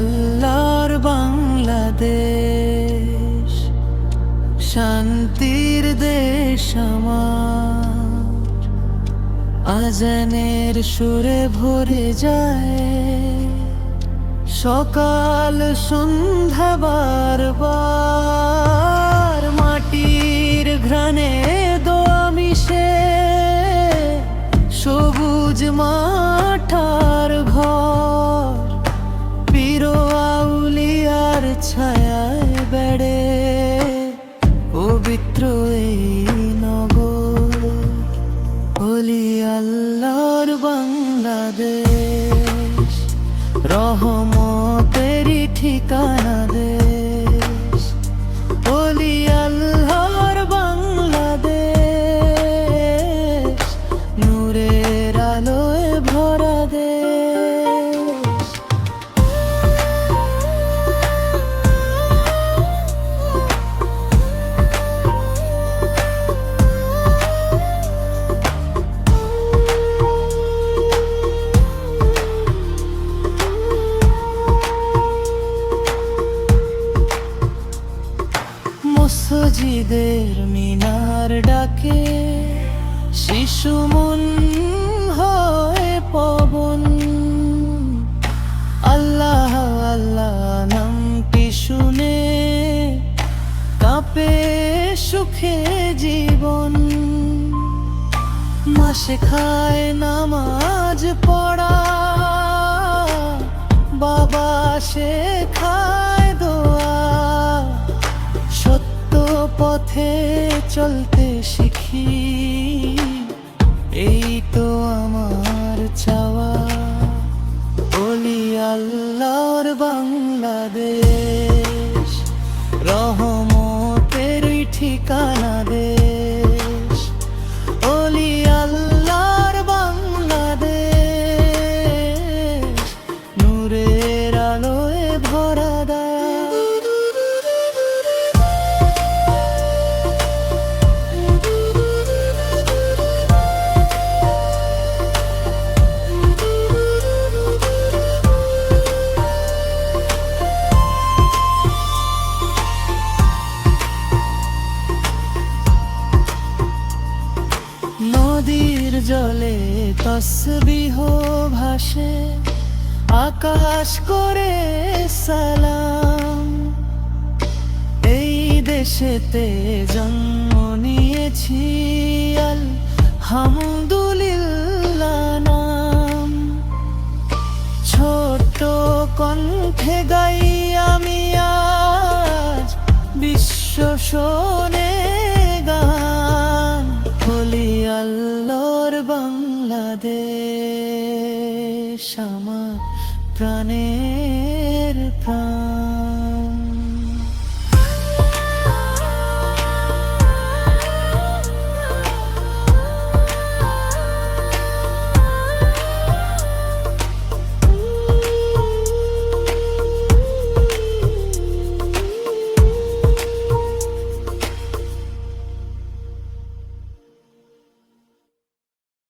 আল্লাহর বাংলাদেশ শান্তির দেশ আমার আজানের সুরে ভরে যায় সকাল সন্ধ্যা বারবার মাটির ঘ্রাণে দোয়া মিশে সবুজ মাঠার ছায়ায় বেড়ে, পবিত্র এই নগর বলি আল্লাহর বাংলাদেশ, রহমতেরই ঠিকানা বলি আল্লাহর বাংলাদেশ, নূরের আলোয় মসজিদের মিনার ডাকে, শিশু মন হয় পবন। আল্লাহ আল্লাহ নামটি শুনে কাঁপে সুখে জীবন। মাসে খায় নামাজ পড়া, বাবা সে পথে চলতে শিখি। তসবিহ ভাসে, আকাশ করে সালাম। এই দেশেতে জন্ম নিয়েছি আলহামদুলিল্লাহ নাম। ছোট কণ্ঠে গাই আমি আজ বিশ্ব শোনে বাংলাদেশ আমার প্রাণের প্রাণ